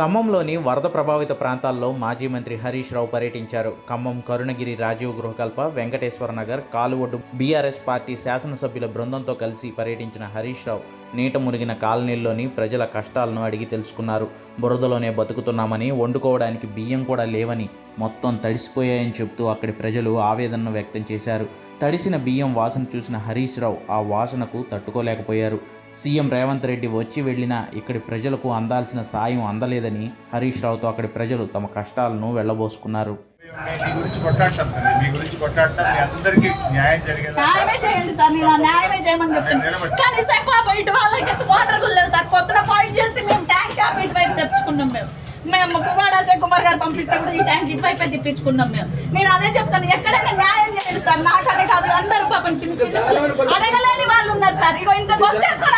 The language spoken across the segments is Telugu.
ఖమ్మంలోని వరద ప్రభావిత ప్రాంతాల్లో మాజీ మంత్రి హరీష్ రావు పర్యటించారు. ఖమ్మం కరుణగిరి రాజీవ్ గృహకల్ప వెంకటేశ్వర నగర్ కాలువడ్డు బీఆర్ఎస్ పార్టీ శాసనసభ్యుల బృందంతో కలిసి పర్యటించిన హరీష్ రావు నీట మునిగిన కాలనీల్లోని ప్రజల కష్టాలను అడిగి తెలుసుకున్నారు. బురదలోనే బతుకుతున్నామని వండుకోవడానికి బియ్యం కూడా లేవని మొత్తం తడిసిపోయాయని చెబుతూ అక్కడి ప్రజలు ఆవేదనను వ్యక్తం చేశారు. తడిసిన బియ్యం వాసన చూసిన హరీష్ రావు ఆ వాసనకు తట్టుకోలేకపోయారు. సీఎం రేవంత్ రెడ్డి వచ్చి వెళ్ళినా ఇక్కడి ప్రజలకు అందాల్సిన సాయం అందలేదని హరీష్ రావుతో అక్కడి ప్రజలు తమ కష్టాలను వెళ్ళబోసుకున్నారు. నేను మీ గురించి కొట్లాడతాను సార్. మీ గురించి కొట్లాడతాం. మీ అందరికీ న్యాయం జరిగేది న్యాయమే చేయండి సార్. నేను న్యాయమే చేయమని చెప్తాను పాప ఇటు వాళ్ళకి వాటర్ లేదు సార్. పొద్దున చేసి మేము ట్యాంక్ ఇటువైపు తెప్పించుకున్నాం మేము. మేము పువ్వాడ అజయ్ కుమార్ గారు పంపిస్తే కూడా ఈ ట్యాంక్ ఇటువైపే తెప్పించుకున్నాం మేము. నేను అదే చెప్తాను. ఎక్కడైనా న్యాయం చేయండి సార్. నాకనే కాదు అందరూ పాపం చిన్న అడగలేని వాళ్ళు ఉన్నారు సార్. ఇగో ఇంత వెళ్ళిపోయిండు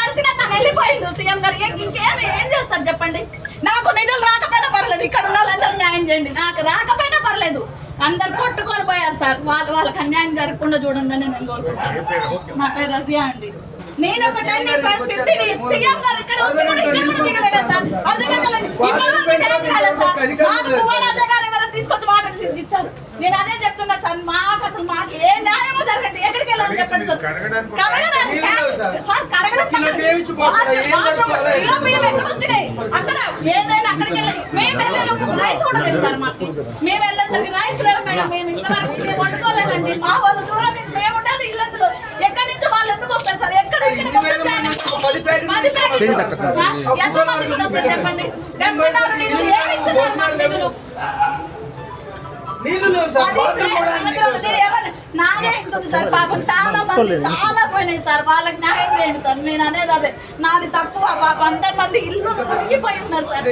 సీఎం గారు ఇంక- ఇంకేమి ఏం చేస్తారు చెప్పండి? నాకు నిధులు రాకపోయినా పర్లేదు ఇక్కడ ఉన్న వాళ్ళందరూ న్యాయం చేయండి. నాకు రాకపోయినా పర్లేదు. అందరు కొట్టుకొని పోయారు సార్. వాళ్ళు వాళ్ళకి అన్యాయం జరగకుండా చూడండి అని నేను నా పేరు రజియా అండి. నేను ఒక టెన్ ఫిఫ్టీ సీఎం గారు ఇక్కడ వచ్చి కూడా ఇక్కడ కూడా దిగలేదు సార్. వరకు మాకు గారు ఎవరో తీసుకొచ్చి వాటర్ ఇచ్చారు నేను అదే చెప్తున్నా సార్. మాకు అసలు మాకు ఏ న్యాయమో జరగట్లేదు. ఎక్కడికి వెళ్ళాలి చెప్పండి సార్. అక్కడ ఏదైనా అక్కడికి వెళ్ళి మేము వెళ్ళినప్పుడు రైస్ కూడా లేదు సార్ మాకు. మేము వెళ్ళేసరికి రైస్ లేవు మేడం మేము ఇంతవరకు మేము వండుకోలేదండి. మా వాళ్ళు దూరం నుంచి మేము ఉండేది ఇల్లందులో. ఎక్కడి నుంచి వాళ్ళు ఎందుకు వస్తారు సార్? ఎక్కడ ఎక్కడికి వస్తారు? పది ప్యాకెట్లు. ఆ? ఎంతమంది కూడా వస్తారు చెప్పండి ఏమి ఇస్తున్నారు ఉంటుంది సార్. పాపం చాలా మంది చాలా పోయినాయి సార్. వాళ్ళకి న్యాయం చేయండి సార్. నేను అనేది అదే. నాది తక్కువ. పాపం అందరి మంది ఇల్లు మునిగిపోయి ఉన్నారు సార్.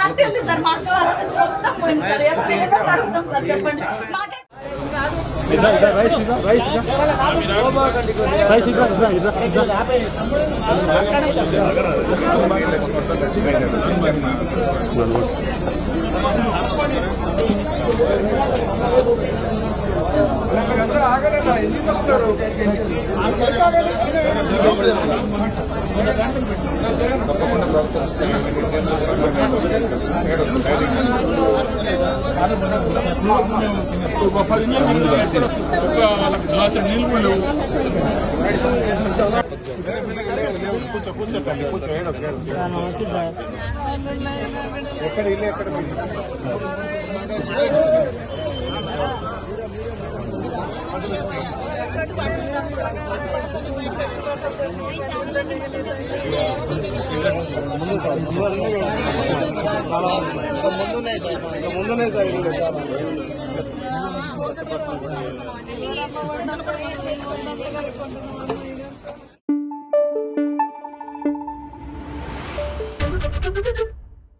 మంది ఉంది సార్? మా అక్క వాళ్ళకి మొత్తం పోయింది సార్. అడుగుతాం సార్ చెప్పండి. మాకే కూర్చో కూర్చో తల్లి కూర్చో ఎక్కడ? ఇల్లు ఎక్కడ సార్ ఇల్లు చాలా